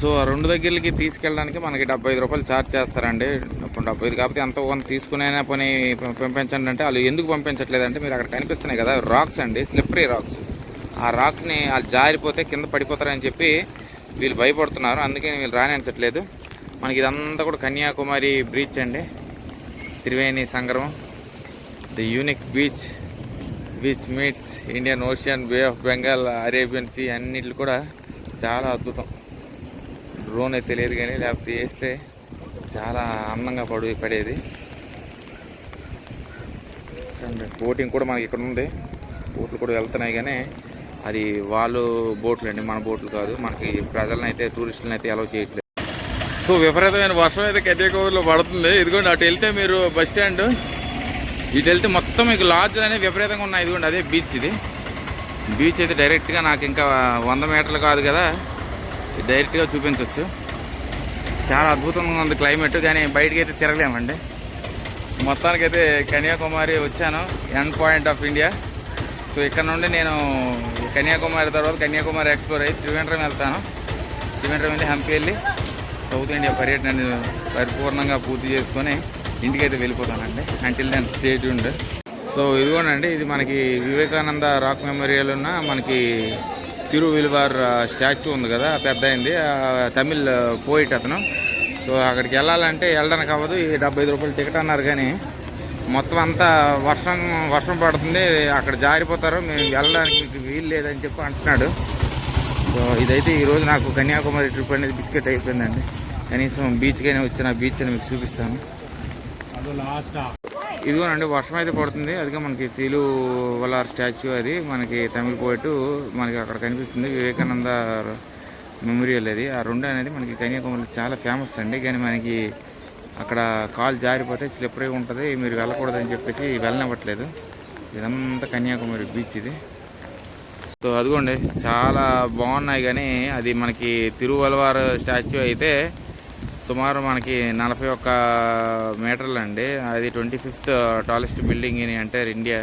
So ఆ రెండు దగ్గరికి తీసుకెళ్ళడానికి మనకి డెబ్బై ఐదు రూపాయలు ఛార్జ్ చేస్తారండి. ఇప్పుడు డెబ్బై ఐదు కాకపోతే ఎంత కొంత తీసుకునైనా పని పంపించండి అంటే వాళ్ళు ఎందుకు పంపించట్లేదంటే మీరు అక్కడ కనిపిస్తున్నాయి కదా రాక్స్ అండి స్లిప్పరీ రాక్స్ ఆ రాక్స్ని వాళ్ళు జారిపోతే కింద పడిపోతారని చెప్పి వీళ్ళు భయపడుతున్నారు. అందుకే వీళ్ళు రానించట్లేదు మనకి ఇదంతా కూడా కన్యాకుమారి బీచ్ అండి. Triveni Sangam. The unique beach beach meets Indian ocean bay of Bengal Arabian sea అన్నిట్లు కూడా చాలా అద్భుతం. డ్రోన్ అయితే లేదు కానీ లేకపోతే వేస్తే చాలా అందంగా పడు పడేది. బోటింగ్ కూడా మనకి ఇక్కడ ఉంది. బోట్లు కూడా వెళ్తున్నాయి కానీ అది వాళ్ళు బోట్లు అండి మన బోట్లు కాదు. మనకి ప్రజలను అయితే టూరిస్టులను అయితే అలౌ చేయట్లేదు. సో విపరీతమైన వర్షం అయితే కన్యాకుమారిలో పడుతుంది. ఇదిగోండి అటు వెళ్తే మీరు బస్ స్టాండ్. ఇటు వెళ్తే మొత్తం మీకు లాడ్జ్లు అనేవి విపరీతంగా ఉన్నాయి. ఇదిగోండి అదే బీచ్ ఇది. బీచ్ అయితే డైరెక్ట్గా నాకు ఇంకా వంద మీటర్లు కాదు కదా. డైరెక్ట్గా చూపించవచ్చు చాలా అద్భుతంగా ఉంది క్లైమేట్ కానీ బయటకి అయితే తిరగలేమండి. మొత్తానికైతే కన్యాకుమారి వచ్చాను end point of India. So ఇక్కడ నుండి నేను కన్యాకుమారి తర్వాత కన్యాకుమారి ఎక్స్ప్లోర్ అయ్యి త్రివేంద్రం వెళ్తాను. త్రివేంద్రం వెళ్ళి హంపి వెళ్ళి సౌత్ ఇండియా పర్యటనని పరిపూర్ణంగా పూర్తి చేసుకొని ఇంటికైతే వెళ్ళిపోతానండి. అంటిల్ దెన్ స్టేట్ ఉండే సో ఇదిగోనండి ఇది మనకి వివేకానంద రాక్ మెమోరియల్ ఉన్న మనకి తిరువిలువార్ స్టాచ్యూ ఉంది కదా పెద్ద అయింది. తమిళ్ పోయిట్ అతను. సో అక్కడికి వెళ్ళాలంటే వెళ్ళడానికి అవ్వదు. ఈ డెబ్బై ఐదు రూపాయలు టికెట్ అన్నారు కానీ మొత్తం అంతా వర్షం వర్షం పడుతుంది. అక్కడ జారిపోతారు. మేము వెళ్ళడానికి మీకు వీలు లేదని చెప్పి అంటున్నాడు. సో ఇదైతే ఈరోజు నాకు కన్యాకుమారి ట్రిప్ అనేది బిస్కెట్ అయిపోయిందండి. కనీసం బీచ్కైనా వచ్చిన బీచ్ అని మీకు చూపిస్తాను. ఇదిగోనండి వర్షం అయితే పడుతుంది. అదిగా మనకి తీలు వలార్ స్టాచ్యూ అది. మనకి తమిళ పోయిట్టు మనకి అక్కడ కనిపిస్తుంది. వివేకానంద మెమోరియల్ అది. ఆ రెండు అనేది మనకి కన్యాకుమారి చాలా ఫేమస్ అండి. కానీ మనకి అక్కడ కాలు జారిపోతే స్లిప్పరీ ఉంటుంది. మీరు వెళ్ళకూడదని చెప్పేసి వెళ్ళనివ్వట్లేదు. ఇదంతా కన్యాకుమారి బీచ్ ఇది. సో అదిగోండి చాలా బాగున్నాయి. కానీ అది మనకి తిరువలవారు స్టాచ్యూ అయితే సుమారు మనకి నలభై ఒక్క మీటర్లు అండి. అది twenty fifth tallest building in అంటే ఇండియా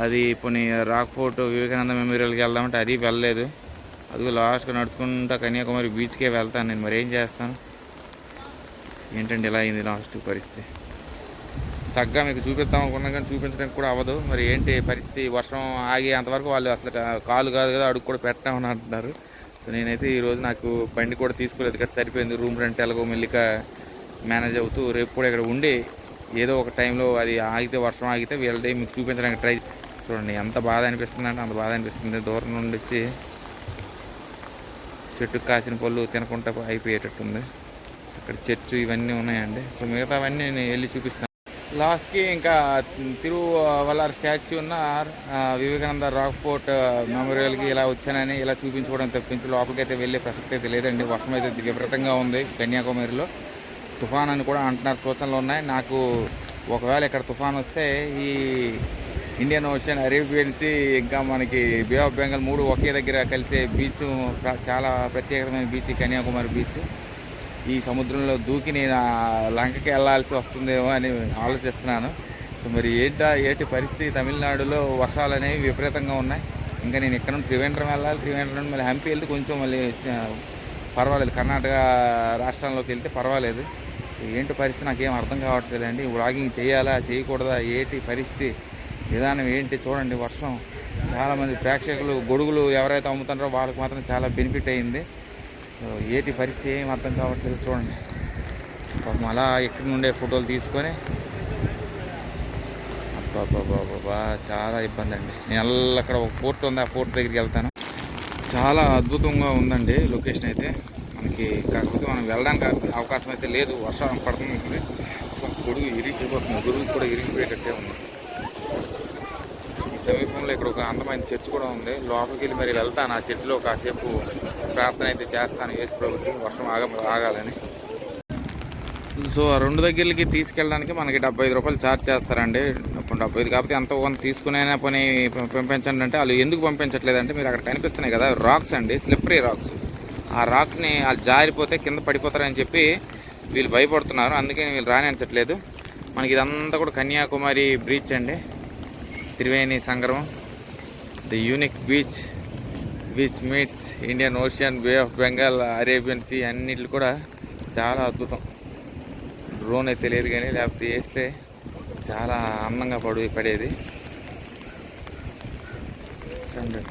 అది ఇప్పుడు రాక్ ఫోర్ట్ వివేకానంద మెమోరియల్కి వెళ్దామంటే అది వెళ్ళలేదు. అది లాస్ట్గా నడుచుకుంటా కన్యాకుమారి బీచ్కే వెళ్తాను. నేను మరి ఏం చేస్తాను? ఏంటండి ఇలా అయింది లాస్ట్ పరిస్థితి? చక్కగా మీకు చూపిస్తాం అనుకున్నా కానీ చూపించడానికి కూడా అవ్వదు. మరి ఏంటి పరిస్థితి? వర్షం ఆగి అంతవరకు వాళ్ళు అసలు కాలు కాదు కదా అడుగు కూడా పెట్టామని అంటున్నారు. సో నేనైతే ఈరోజు నాకు బండి కూడా తీసుకోలేదు ఇక్కడ సరిపోయింది. రూమ్ రెంట్ ఎలాగో మెల్లిక మేనేజ్ అవుతూ రేపు కూడా ఇక్కడ ఉండి ఏదో ఒక టైంలో అది ఆగితే వర్షం ఆగితే వీళ్ళదే మీకు చూపించడానికి ట్రై చూడండి. ఎంత బాధ అనిపిస్తుంది అంటే అంత బాధ అనిపిస్తుంది. దూరం నుండి వచ్చి చెట్టుకు కాసిన పళ్ళు తినకుండా అయిపోయేటట్టుంది. అక్కడ చర్చు ఇవన్నీ ఉన్నాయండి. సో మిగతా అవన్నీ నేను వెళ్ళి చూపిస్తాను. లాస్ట్కి ఇంకా తిరువల్లార్ స్టాచ్యూ ఉన్న వివేకానంద రాక్ ఫోర్ట్ మెమోరియల్కి ఇలా వచ్చానని ఇలా చూపించుకోవడం తప్పించి లోపలికైతే వెళ్ళే ప్రసక్తి అయితే లేదండి. వర్షం అయితే విపరీతంగా ఉంది కన్యాకుమారిలో. తుఫాన్ అని కూడా అంటున్నారు సూచనలు ఉన్నాయి. నాకు ఒకవేళ ఇక్కడ తుఫాన్ వస్తే ఈ ఇండియన్ ఓషన్ అరేబియన్సీ ఇంకా మనకి బే ఆఫ్ బెంగాల్ మూడు ఒకే దగ్గర కలిసే బీచ్ చాలా ప్రత్యేకమైన బీచ్ కన్యాకుమారి బీచ్. ఈ సముద్రంలో దూకి నేను లంకకి వెళ్ళాల్సి వస్తుందేమో అని ఆలోచిస్తున్నాను. సో మరి ఏంటా ఏంటి పరిస్థితి? తమిళనాడులో వర్షాలు అనేవి విపరీతంగా ఉన్నాయి. ఇంకా నేను ఇక్కడ నుండి త్రివేంద్రం వెళ్ళాలి త్రివేంద్రం నుండి మళ్ళీ హంపి వెళ్తే కొంచెం మళ్ళీ పర్వాలేదు. కర్ణాటక రాష్ట్రంలోకి వెళ్తే పర్వాలేదు. ఏంటి పరిస్థితి? నాకేం అర్థం కావట్లేదండి. వ్లాగింగ్ చేయాలా చేయకూడదా? ఏంటి పరిస్థితి? విధానం ఏంటి? చూడండి వర్షం. చాలామంది ప్రేక్షకులు గొడుగులు ఎవరైతే అమ్ముతున్నారో వాళ్ళకి మాత్రం చాలా బెనిఫిట్ అయింది. సో ఏటి పరిస్థితి ఏం అర్థం కావట్లేదు చూడండి. పాపం అలా ఎక్కడి నుండే ఫోటోలు తీసుకొని అబ్బాబాబాబా చాలా ఇబ్బంది అండి నేను అల్ల అక్కడ ఒక ఫోర్ట్ ఉంది ఆ ఫోర్ట్ దగ్గరికి వెళ్తాను. చాలా అద్భుతంగా ఉందండి లొకేషన్ అయితే. మనకి కాకపోతే మనం వెళ్ళడానికి అవకాశం అయితే లేదు వర్షం పడుతుంది గొడుగు ఇరిగిపోతుంది గొడుగు కూడా ఇరిగిపోయేటట్టే ఉంది. ఈ సమీపంలో ఇక్కడ ఒక అందమైన చర్చ్ కూడా ఉంది. లోపలికి వెళ్ళి మరి వెళ్తాను. ఆ చర్చిలో కాసేపు ప్రార్థన అయితే చేస్తాను యేసు ప్రభుత్వం వర్షం ఆగ ఆగాలని. సో ఆ రెండు దగ్గరికి తీసుకెళ్ళడానికి మనకి డెబ్బై ఐదు రూపాయలు ఛార్జ్ చేస్తారండి. ఇప్పుడు డెబ్బై ఐదు కాకపోతే ఎంత కొంత తీసుకునేనా పని పంపించండి అంటే వాళ్ళు ఎందుకు పంపించట్లేదంటే మీరు అక్కడ కనిపిస్తున్నాయి కదా రాక్స్ అండి స్లిప్పరీ రాక్స్ ఆ రాక్స్ని వాళ్ళు జారిపోతే కింద పడిపోతారని చెప్పి వీళ్ళు భయపడుతున్నారు. అందుకే వీళ్ళు రానించట్లేదు. మనకి ఇదంతా కూడా కన్యాకుమారి బీచ్ అండి. Triveni Sangam. The unique beach. Which meets Indian ocean bay of Bengal Arabian sea అన్నిట్లు కూడా చాలా అద్భుతం. డ్రోన్ అయితే తెలియదు కానీ లేకపోతే వేస్తే చాలా అందంగా పడి పడేది.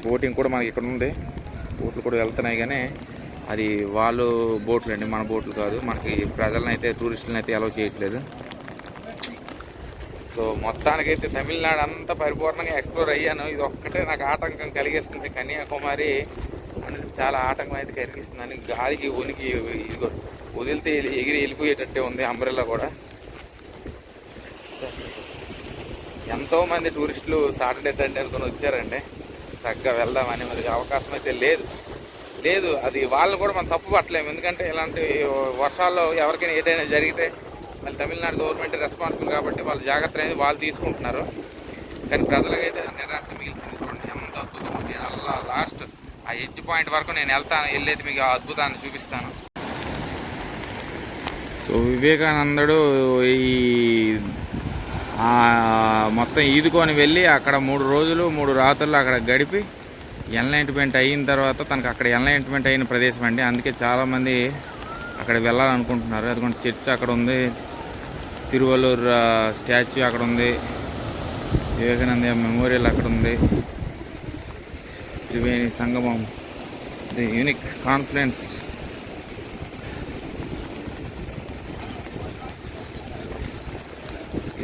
బోటింగ్ కూడా మనకి ఇక్కడ ఉంది. బోట్లు కూడా వెళ్తున్నాయి కానీ అది వాళ్ళు బోట్లు అండి మన బోట్లు కాదు. మనకి ప్రజలను అయితే టూరిస్టులను అయితే అలౌ చేయట్లేదు. సో మొత్తానికైతే తమిళనాడు అంతా పరిపూర్ణంగా ఎక్స్ప్లోర్ అయ్యాను. ఇది ఒక్కటే నాకు ఆటంకం కలిగిస్తుంది. కన్యాకుమారి అనేది చాలా ఆటంకం అయితే కలిగిస్తుందని గాలికి ఉనికి ఇదిగో వదిలితే ఎగిరి వెళ్ళిపోయేటట్టే ఉంది అంబ్రెల్లా కూడా. ఎంతో మంది టూరిస్టులు సాటర్డే సండే అనుకుని వచ్చారండి. చక్కగా వెళ్దామని మరి అవకాశం అయితే లేదు. లేదు అది వాళ్ళని కూడా మనం తప్పు పట్టలేము. ఎందుకంటే ఇలాంటి వర్షాల్లో ఎవరికైనా ఏదైనా జరిగితే మళ్ళీ తమిళనాడు గవర్నమెంట్ రెస్పాన్సిబుల్ కాబట్టి వాళ్ళు జాగ్రత్త అనేది వాళ్ళు తీసుకుంటున్నారు. కానీ ప్రజలకైతే నిరాశ మిగిల్చింది చూడండి. ఎంత అద్భుతం అలా లాస్ట్ ఆ ఎడ్జ్ పాయింట్ వరకు నేను వెళ్తాను వెళ్ళేది మీకు ఆ అద్భుతాన్ని చూపిస్తాను. సో వివేకానందుడు ఈ మొత్తం ఈదుకొని వెళ్ళి అక్కడ మూడు రోజులు మూడు రాత్రులు అక్కడ గడిపి ఎన్లైన్మెంట్ అయిన తర్వాత తనకు అక్కడ ఎన్లైన్మెంట్ అయిన ప్రదేశం అండి. అందుకే చాలామంది అక్కడ వెళ్ళాలనుకుంటున్నారు. అదిగోండి చర్చ్ అక్కడ ఉంది. తిరువల్లూరు స్టాచ్యూ అక్కడ ఉంది వివేకానంద మెమోరియల్ అక్కడ ఉంది Triveni Sangam. The unique confidence.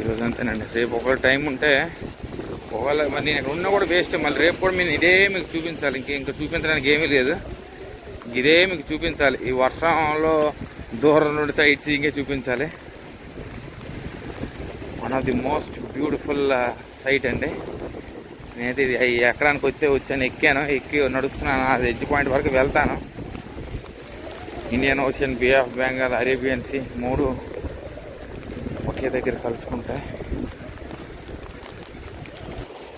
ఈరోజు అంతేనండి రేపు ఒకవేళ టైం ఉంటే ఒకవేళ మరి నేను ఇక్కడ ఉన్నా కూడా వేస్ట్. మళ్ళీ రేపు కూడా నేను ఇదే మీకు చూపించాలి. ఇంక ఇంకా చూపించడానికి ఏమీ లేదు. ఇదే మీకు చూపించాలి. ఈ వర్షంలో దూరం నుండి సైడ్స్ సీయింగే చూపించాలి. One of the most beautiful site అండి. నేనైతే ఇది ఎక్కడానికి వస్తే వచ్చాను ఎక్కాను ఎక్కి నడుస్తున్నాను అది ఎడ్జ్ పాయింట్ వరకు వెళ్తాను. Indian ocean bay of Bengal Arabian sea మూడు ఒకే దగ్గర కలుసుకుంటాయి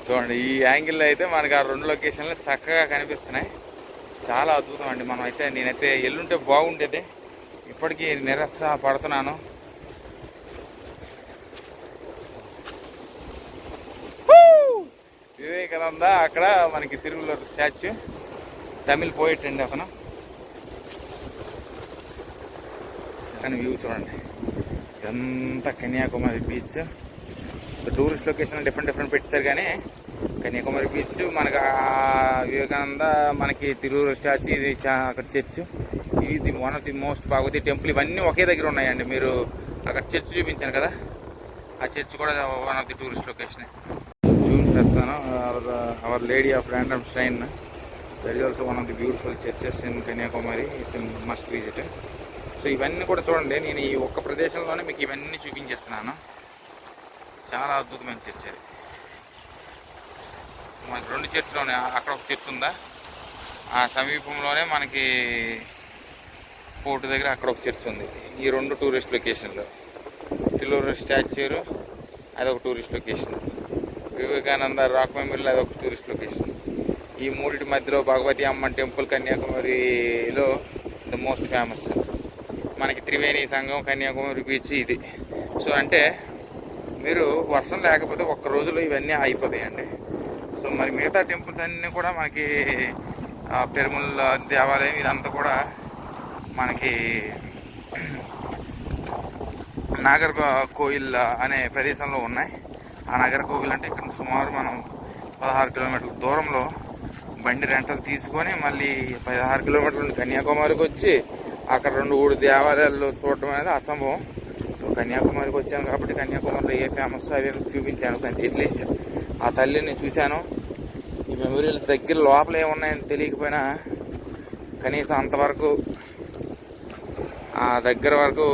చూడండి ఈ యాంగిల్లో అయితే మనకి ఆ రెండు లొకేషన్లు చక్కగా కనిపిస్తున్నాయి. చాలా అద్భుతం అండి. మనం అయితే నేనైతే ఎల్లుంటే బాగుండేది. ఇప్పటికీ నిరస పడుతున్నాను. వివేకానంద అక్కడ మనకి తిరుగులో స్టాచ్యూ. తమిళ్ పోయిట్ అండి అతను. కానీ వ్యూ చూడండి. ఇదంతా Kanyakumari beach. So tourist location different different పెట్టారు కానీ కన్యాకుమారి బీచ్ మనకు వివేకానంద మనకి తిరువురు స్టాచ్యూ ఇది అక్కడ చర్చ్. ఇది one of the most Bhagavathi temple. ఇవన్నీ ఒకే దగ్గర ఉన్నాయండి మీరు అక్కడ చర్చ్ చూపించాను కదా. ఆ చర్చ్ కూడా one of the tourist location చేస్తాను. Our lady of ransom shrine that is also one of the beautiful churches in Kanyakumari it's must visit so ఇవన్నీ కూడా చూడండి. నేను ఈ ఒక్క ప్రదేశంలోనే మీకు ఇవన్నీ చూపించేస్తున్నాను. చాలా అద్భుతమైన చర్చ్ అది. మనకి రెండు చర్చిలోనే ఉన్నాయి. అక్కడ ఒక చర్చ్ ఉందా? ఆ సమీపంలోనే మనకి ఫోర్ట్ దగ్గర అక్కడ ఒక చర్చ్ ఉంది. ఈ రెండు టూరిస్ట్ లొకేషన్లు తిల్లూరు స్టాచ్యూరు అదొక tourist location Vivekananda rock memorial ఒక టూరిస్ట్ లొకేషన్ ఈ మూడింటి మధ్యలో భగవతి అమ్మ టెంపుల్ కన్యాకుమారిలో ద మోస్ట్ ఫేమస్ మనకి త్రివేణి సంఘం కన్యాకుమారి బీచ్ ఇది. సో అంటే మీరు వర్షం లేకపోతే ఒక్క రోజులో ఇవన్నీ అయిపోతాయండి సో మరి మిగతా టెంపుల్స్ అన్నీ కూడా మనకి పెరుమల దేవాలయం ఇదంతా కూడా మనకి నాగర్ కోయిల్ అనే ప్రదేశంలో ఉన్నాయి. ఆ నగర కోవిల్ అంటే ఇక్కడ సుమారు మనం పదహారు కిలోమీటర్ల దూరంలో బండి రెంటలు తీసుకొని మళ్ళీ పదహారు కిలోమీటర్లు కన్యాకుమారికి వచ్చి అక్కడ రెండు మూడు దేవాలయాలు చూడటం అనేది అసంభవం. సో కన్యాకుమారికి వచ్చాను కాబట్టి కన్యాకుమారిలో ఏ ఫేమస్ అవి చూపించాను అట్లీస్ట్ ఆ తల్లిని చూశాను. ఈ మెమోరియల్స్ దగ్గర లోపల ఏమున్నాయని తెలియకపోయినా కనీసం అంతవరకు ఆ దగ్గర వరకు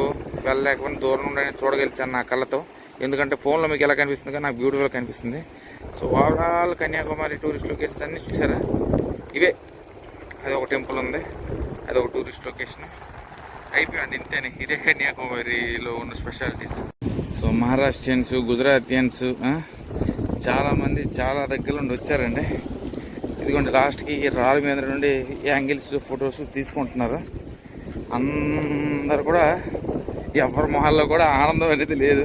వెళ్ళలేకపోయినా దూరం నుండి చూడగలిసాను నా కళ్ళతో. ఎందుకంటే ఫోన్లో మీకు ఎలా కనిపిస్తుంది కానీ నాకు బ్యూటిఫుల్ కనిపిస్తుంది. So overall Kanyakumari tourist locations అన్నీ చూసారా? ఇవే. అది ఒక టెంపుల్ ఉంది. అది ఒక టూరిస్ట్ లొకేషన్ అయిపోయండి ఇంతేనే. ఇదే కన్యాకుమారిలో ఉన్న స్పెషాలిటీస్ సో మహారాష్ట్రియన్స్ గుజరాతియన్స్ చాలామంది చాలా దగ్గర నుండి వచ్చారండి. ఇదిగోండి లాస్ట్కి ఈ రాళ్ళ మీద నుండి యాంగిల్స్ ఫొటోస్ తీసుకుంటున్నారు. అందరు కూడా ఎవరి మొహాల్లో కూడా ఆనందం అనేది లేదు.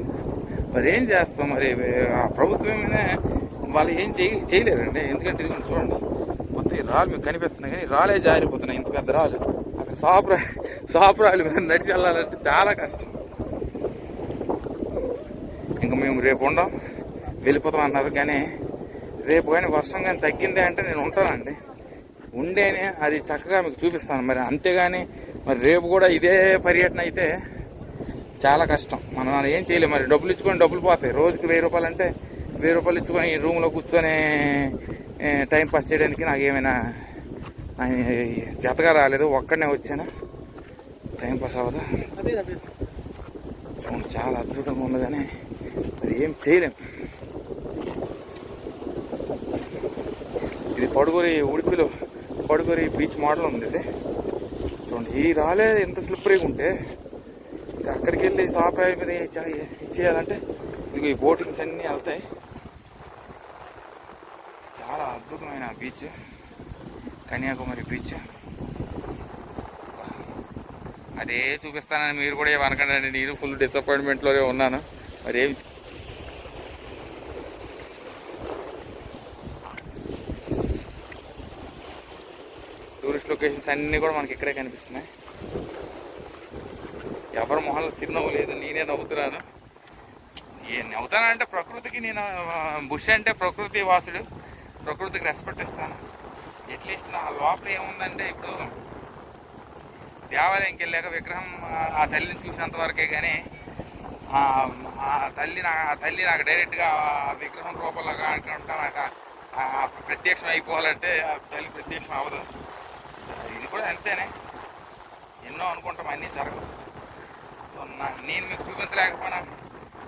మరి ఏం చేస్తాం మరి? ఆ ప్రభుత్వమేనే వాళ్ళు ఏం చేయ చేయలేరండి ఎందుకంటే ఇదిగోండి చూడండి మొత్తం చూడండి ఈ రాళ్ళు మీకు కనిపిస్తున్నాయి కానీ రాలే జారిపోతున్నాయి. ఇంత పెద్ద రాళ్ళు. అక్కడ సాపురా సాపురాలు మీద నడిచి వెళ్ళాలంటే చాలా కష్టం. ఇంకా మేము రేపు ఉండం వెళ్ళిపోతాం అన్నారు కానీ రేపు కానీ వర్షం కానీ తగ్గిందే అంటే నేను ఉంటానండి. ఉండేనే అది చక్కగా మీకు చూపిస్తాను. మరి అంతేగాని మరి రేపు కూడా ఇదే పర్యటన అయితే చాలా కష్టం. మనం ఏం చేయలేం మరి. డబ్బులు ఇచ్చుకొని డబ్బులు పోతాయి. రోజుకి వెయ్యి రూపాయలు అంటే వెయ్యి రూపాయలు ఇచ్చుకొని రూమ్లో కూర్చొని టైంపాస్ టైం పాస్ చేయడానికి నాకు ఏమైనా జతగా రాలేదు. ఒక్కడనే వచ్చాను? టైం పాస్ అవ్వదు? చూడండి చాలా అద్భుతంగా ఉంది కానీ మరి ఏం చేయలేం. ఇది పడుగురి ఉడిపిలో పడుగురి బీచ్ మోడల్ ఉంది ఇది. చూడండి ఈ రాలే ఎంత స్లిప్పరీగా ఉంటే ఇంకా అక్కడికి వెళ్ళి సాంప్రదాయం మీద ఇచ్చే- ఇచ్చేయాలంటే ఇదిగో ఈ బోటింగ్స్ అన్నీ వెళ్తాయి. చాలా అద్భుతమైన బీచ్ కన్యాకుమారి బీచ్. అదే చూపిస్తానని మీరు కూడా ఏమనకండి నేను ఫుల్ డిసప్పాయింట్మెంట్లోనే ఉన్నాను. మరి ఏమి టూరిస్ట్ లొకేషన్స్ అన్నీ కూడా మనకి ఇక్కడే కనిపిస్తున్నాయి. ఎవరి మొహంలో చిరునవ్వు లేదు నేనే నవ్వుతున్నాను. ఏ నవ్వుతానంటే ప్రకృతికి నేను బుష్ అంటే ప్రకృతి వాసుడు ప్రకృతికి రెస్పెక్ట్ ఇస్తాను. అట్లీస్ట్ నా లోపల ఏముందంటే ఇప్పుడు దేవాలయంకి వెళ్ళాక విగ్రహం ఆ- తల్లిని చూసినంత వరకే కానీ ఆ తల్లి నా ఆ తల్లి నాకు డైరెక్ట్గా ఆ విగ్రహం రూపంలో కాకుండా నాకు ప్రత్యక్షం అయిపోవాలంటే ఆ తల్లి ప్రత్యక్షం అవ్వదు. ఇది కూడా అంతేనే. ఎన్నో అనుకుంటాం అన్నీ జరగదు సో నా నేను మీకు చూపించలేకపోయినా.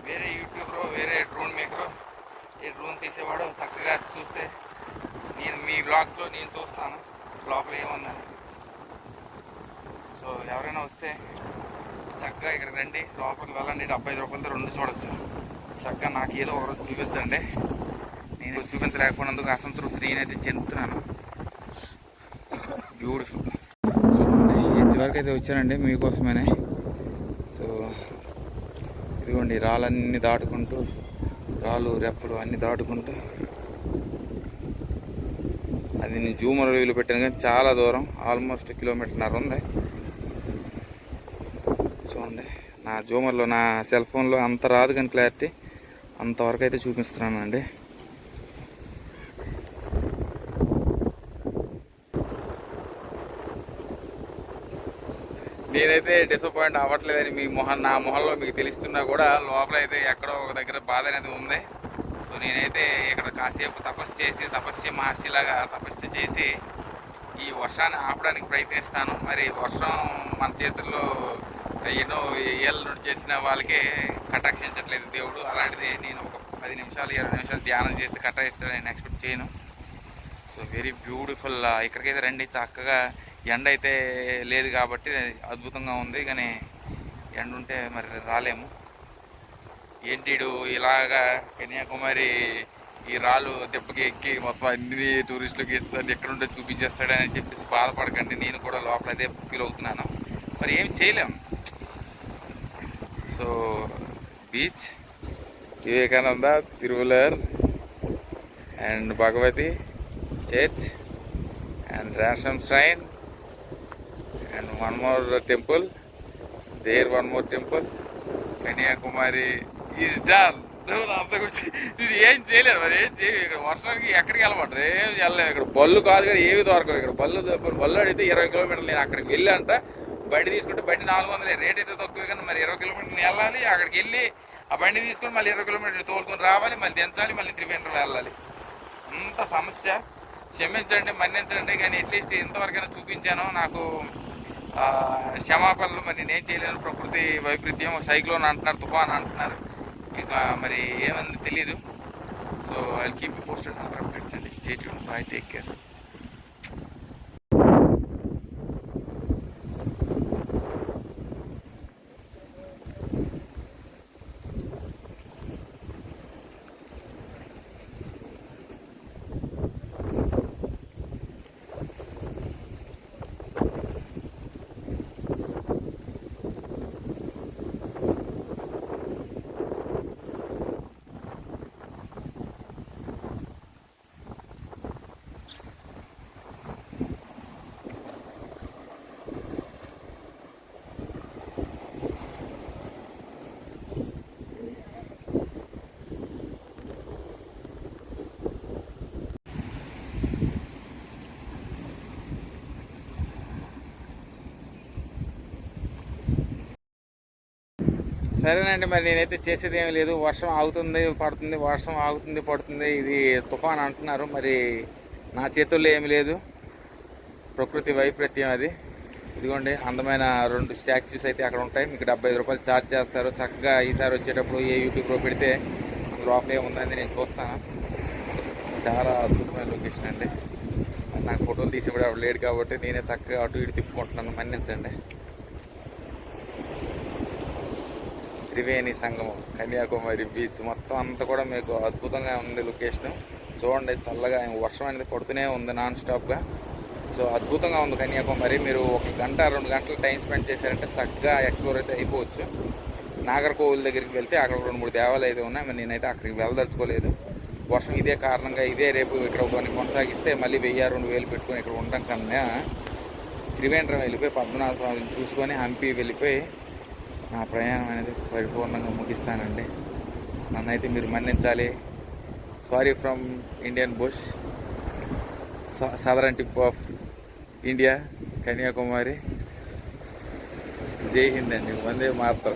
వేరే యూట్యూబర్ వేరే డ్రోన్ మేకర్ ఏ డ్రోన్ తీసేవాడు చక్కగా చూస్తే నేను మీ బ్లాగ్స్లో నేను చూస్తాను. లోపల ఏముందని. సో ఎవరైనా వస్తే చక్కగా ఇక్కడికి రండి. లోపలికి వెళ్ళండి. డెబ్బై ఐదు రూపాయలతో రెండు చూడొచ్చు. చక్కగా నాకు ఏదో ఒకరోజు చూపించండి. నేను చూపించలేకపోయినందుకు అసంతృప్తి. నేనైతే చెందుతున్నాను. బ్యూటిఫుల్ సో ఇంటి వరకు అయితే వచ్చానండి మీకోసమేనే. ఇదిగోండి రాళ్ళన్నీ దాటుకుంటూ రాళ్ళు రెప్పలు అన్నీ దాటుకుంటూ. అది నేను జూమర్ వీలు పెట్టాను కానీ చాలా దూరం ఆల్మోస్ట్ కిలోమీటర్న్నర ఉంది. చూడండి నా జూమర్లో నా సెల్ ఫోన్లో అంత రాదు కానీ క్లారిటీ అంతవరకు అయితే చూపిస్తున్నానండి. నేనైతే డిసప్పాయింట్ అవ్వట్లేదని మీ మొహం నా మొహంలో మీకు తెలుస్తున్నా కూడా లోపల అయితే ఎక్కడో ఒక దగ్గర బాధ అనేది ఉంది. సో నేనైతే ఇక్కడ కాసేపు తపస్సు చేసి తపస్సు మహర్షిలాగా తపస్సు చేసి ఈ వర్షాన్ని ఆపడానికి ప్రయత్నిస్తాను. మరి వర్షం మన చేతుల్లో ఎన్నో ఏళ్ళ నుండి చేసిన వాళ్ళకి కటాక్షించట్లేదు దేవుడు. అలాంటిది నేను ఒక పది నిమిషాలు ఇరవై నిమిషాలు ధ్యానం చేసి కటాయిస్తాడని నేను ఎక్స్పెక్ట్ చేయను. సో వెరీ బ్యూటిఫుల్ ఇక్కడికైతే రండి చక్కగా. ఎండ అయితే లేదు కాబట్టి అద్భుతంగా ఉంది కానీ ఎండ ఉంటే మరి రాలేము. ఏంటిడు ఇలాగా కన్యాకుమారి ఈ రాళ్ళు దెబ్బకి ఎక్కి మొత్తం అన్ని టూరిస్టులకు ఇస్తాను ఎక్కడుంటే చూపించేస్తాడని చెప్పేసి బాధపడకండి నేను కూడా లోపల అదే ఫీల్ అవుతున్నాను. మరి ఏం చేయలేం. So beach Vivekananda Thiruvalluvar and Bhagavathi church and Ransom Shrine and one more temple. There one more temple. Kanyakumari is done అంత గురించి ఇది ఏం చేయలేదు మరి ఏం చేయలేదు. ఇక్కడ వర్షానికి ఎక్కడికి వెళ్ళమంటారు? ఏం వెళ్ళలేదు. ఇక్కడ బళ్ళు కాదు కానీ ఏవి దొరకవు. ఇక్కడ బళ్ళు బళ్ళు అడిగితే ఇరవై కిలోమీటర్లు నేను అక్కడికి వెళ్ళంట బండి తీసుకుంటే బండి నాలుగు వందలు. రేట్ అయితే తక్కువ కానీ మరి ఇరవై కిలోమీటర్లు వెళ్ళాలి అక్కడికి వెళ్ళి ఆ బండి తీసుకొని మళ్ళీ ఇరవై కిలోమీటర్లు తోలుకొని రావాలి మళ్ళీ దించాలి మళ్ళీ త్రివేంద్రం వెళ్ళాలి. అంత సమస్య. క్షమించండి మన్నించండి కానీ అట్లీస్ట్ ఇంతవరకైనా చూపించాను. నాకు క్షమాపణలు మరి నేనేం చేయలేను ప్రకృతి వైపరీత్యం సైక్లోన్ అంటున్నారు తుఫాన్ అంటున్నారు. ఇంకా మరి ఏమని తెలియదు so I keep posted updates అండి స్టేట్ బై టేక్ కేర్ సరేనండి మరి నేనైతే చేసేది ఏం లేదు. వర్షం ఆగుతుంది పడుతుంది వర్షం ఆగుతుంది పడుతుంది. ఇది తుఫాన్ అంటున్నారు. మరి నా చేతుల్లో ఏమి లేదు. ప్రకృతి వైపరీత్యం అది. ఇదిగోండి అందమైన రెండు స్టాచ్యూస్ అయితే అక్కడ ఉంటాయి. మీకు డెబ్బై ఐదు రూపాయలు ఛార్జ్ చేస్తారు. చక్కగా ఈసారి వచ్చేటప్పుడు ఏ యూట్యూబ్లో పెడితే లోపల ఏముందని నేను చూస్తాను. చాలా అద్భుతమైన లొకేషన్ అండి. నాకు ఫోటోలు తీసి అప్పుడు లేడు కాబట్టి నేనే చక్కగా అటు ఇటు తిప్పుకుంటున్నాను. మన్నించండి. త్రివేణి సంగమం కన్యాకుమారి బీచ్ మొత్తం అంతా కూడా మీకు అద్భుతంగా ఉంది లొకేషన్ చూడండి చల్లగా వర్షం అనేది పడుతూనే ఉంది నాన్ స్టాప్గా సో అద్భుతంగా ఉంది కన్యాకుమారి. మీరు ఒక గంట రెండు గంటలు టైం స్పెండ్ చేశారంటే చక్కగా ఎక్స్ప్లోర్ అయితే అయిపోవచ్చు. నాగర్కోవిల్ దగ్గరికి వెళ్తే అక్కడ రెండు మూడు దేవాలయాలు అయితే ఉన్నాయి. మరి నేనైతే అక్కడికి వెళ్ళదలుచుకోలేదు. వర్షం ఇదే కారణంగా ఇదే రేపు ఇక్కడ కొన్ని కొనసాగిస్తే మళ్ళీ వెయ్యి రెండు వేలు పెట్టుకొని ఇక్కడ ఉండడం కన్నా త్రివేంద్రం వెళ్ళిపోయి పద్మనాభ స్వామిని చూసుకొని హంపి వెళ్ళిపోయి నా ప్రయాణం అనేది పరిపూర్ణంగా ముగిస్తానండి. నన్నైతే మీరు మన్నించాలి. Sorry from Indian bush southern tip of India Kanyakumari Jai Hind అండి. వందే మాత్రం.